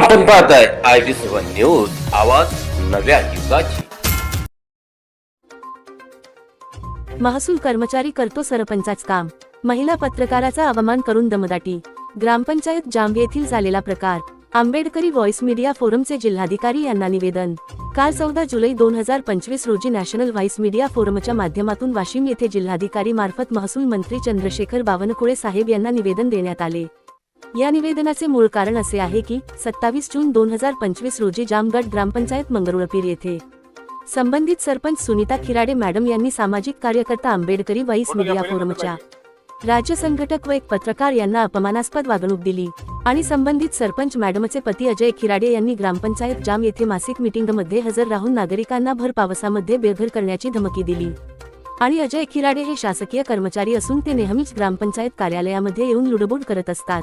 आपण पाहताय I B seven news आवाज नव्या युगाची. महसूल कर्मचारी करतो सरपंचाच काम. महिला पत्रकाराचा अवमान करून दमदाटी. ग्रामपंचायत जांब येथील झालेला प्रकार. आंबेडकरी व्हॉइस मीडिया फोरमचे जिल्हाधिकारी यांना निवेदन. काल चौदा जुलै दोन हजार पंचवीस रोजी नॅशनल व्हॉइस मीडिया फोरमच्या माध्यमातून वाशिम येथे जिल्हाधिकारी मार्फत महसूल मंत्री चंद्रशेखर बावनकुळे साहेब यांना निवेदन देण्यात आले. या निवेदनाचे मूळ कारण असे आहे की सत्तावीस जून दोन हजार पंचवीस रोजी जामगड ग्रामपंचायत मंगरुळपीर येथे संबंधित सरपंच सुनीता खिराडे मॅडम यांनी सामाजिक कार्यकर्ता आंबेडकरी वाईस मीडिया फोरमच्या राज्य संघटक व एक पत्रकार यांना अपमानास्पद वागणूक दिली आणि संबंधित सरपंच मॅडमचे पती अजय खिराडे यांनी ग्रामपंचायत जाम येथे मासिक मीटिंगमध्ये हजर राहून नागरिकांना भर पावसामध्ये बेघर करण्याची धमकी दिली. आणि अजय खिराडे हे शासकीय कर्मचारी असून ते नेहमीच ग्रामपंचायत कार्यालयामध्ये येऊन लुडबुड करत असतात.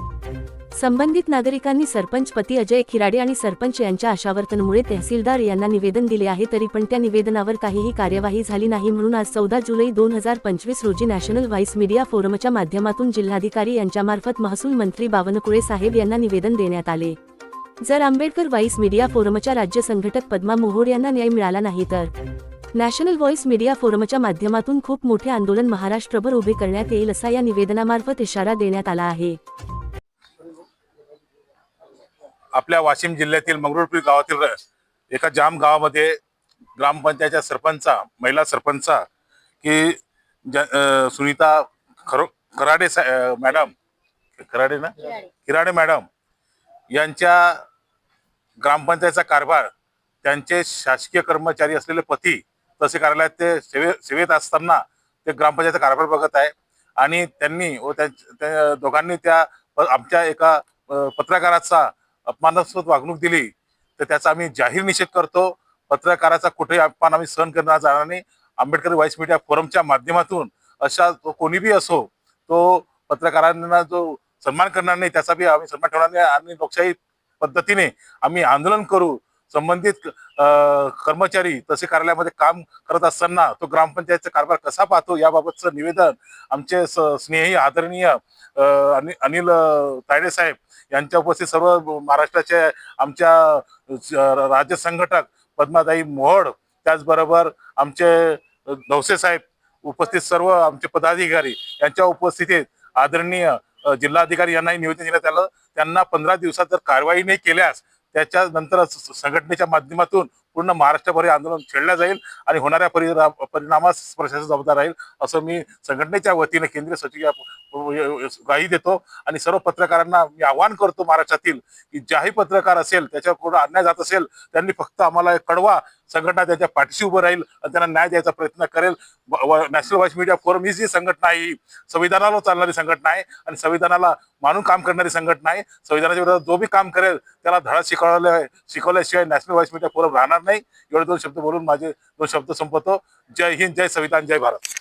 संबंधित नागरिकांनी सरपंच पती अजय खिराडे आणि सरपंच यांच्या आशावर्तनमुळे तहसीलदार यांना निवेदन दिले आहे तरी पण त्या निवेदनावर काहीही कार्यवाही झाली नाही म्हणून आज चौदा जुलै दोन हजार पंचवीस रोजी नॅशनल व्हाईस मीडिया फोरमच्या माध्यमातून जिल्हाधिकारी यांच्यामार्फत महसूल मंत्री बावनकुळे साहेब यांना निवेदन देण्यात आले. जर आंबेडकर व्हाईस मीडिया फोरमच्या राज्य संघटक पद्मा मोहोड यांना न्याय मिळाला नाही तर नॅशनल व्हॉइस मीडिया फोरमच्या माध्यमातून खूप मोठे आंदोलन महाराष्ट्रभर उभे करण्यात येईल असा या निवेदनामार्फत इशारा देण्यात आला आहे. आपल्या वाशिम जिल्ह्यातील मंगरुळपीर गावातील एका जाम गावामध्ये ग्रामपंचायतच्या सरपंचा महिला सरपंचा की ज- सुनीता खरो खराडे मॅडम खराडे ना? खिराडे मॅडम यांच्या ग्रामपंचायतचा कारभार त्यांचे शासकीय कर्मचारी असलेले पती तसे कार्यालयात ते सेवे सेवेत असताना ते ग्रामपंचायतचा कारभार बघत आहे. आणि त्यांनी व त्या त्या दोघांनी त्या आमच्या एका पत्रकाराचा अपमानास्पद वागणूक दिली. तर त्याचा आम्ही जाहीर निषेध करतो. पत्रकाराचा कुठेही अपमान आम्ही सहन करणार जाणार नाही. आंबेडकर व्हाईस मीडिया फोरमच्या माध्यमातून अशा तो कोणीबी असो तो पत्रकारांना जो सन्मान करणार नाही त्याचा बी आम्ही सन्मान ठेवणार नाही. आणि लोकशाही पद्धतीने आम्ही आंदोलन करू. संबंधित कर्मचारी तसे कार्यालयामध्ये काम करत असताना तो ग्रामपंचायतचा कारभार कसा पाहतो याबाबतचं निवेदन आमचे स- स्नेही आदरणीय अनि- अनिल तायडे साहेब यांच्या उपस्थित सर्व महाराष्ट्राचे आमच्या राज्य संघटक पद्माताई मोहड त्याचबरोबर आमचे नवसे साहेब उपस्थित सर्व आमचे पदाधिकारी यांच्या उपस्थितीत आदरणीय जिल्हाधिकारी यांनाही निवेदन दिलं आलं. त्यांना पंधरा दिवसात जर कारवाई नाही केल्यास त्याच्यानंतर स- संघटनेच्या माध्यमातून पूर्ण महाराष्ट्रभर हे आंदोलन छेडलं जाईल आणि होणाऱ्या परिणाम परिणामास प्रशासन जबाबदार राहील असं मी संघटनेच्या वतीने केंद्रीय सचिव या ग्वाही देतो. आणि सर्व पत्रकारांना मी आवाहन करतो महाराष्ट्रातील की ज्याही पत्रकार असेल त्याच्यावर कोण अन्याय जात असेल त्यांनी फक्त आम्हाला एक कळवा संघटना त्याच्या पाठीशी उभं राहील आणि त्यांना न्याय द्यायचा प्रयत्न करेल. नॅशनल व्हॉइस मीडिया फोरम ही जी संघटना आहे ही चालणारी संघटना आहे आणि संविधानाला मानून काम करणारी संघटना आहे. संविधानाच्या विरोधात जो बी काम करेल त्याला धडा शिकवल्या शिकवल्याशिवाय नॅशनल व्हॉइस मीडिया फोरम राहणार नाही. एवढे दोन शब्द बोलून माझे दोन शब्द संपवतो. जय हिंद जय संविधान जय भारत.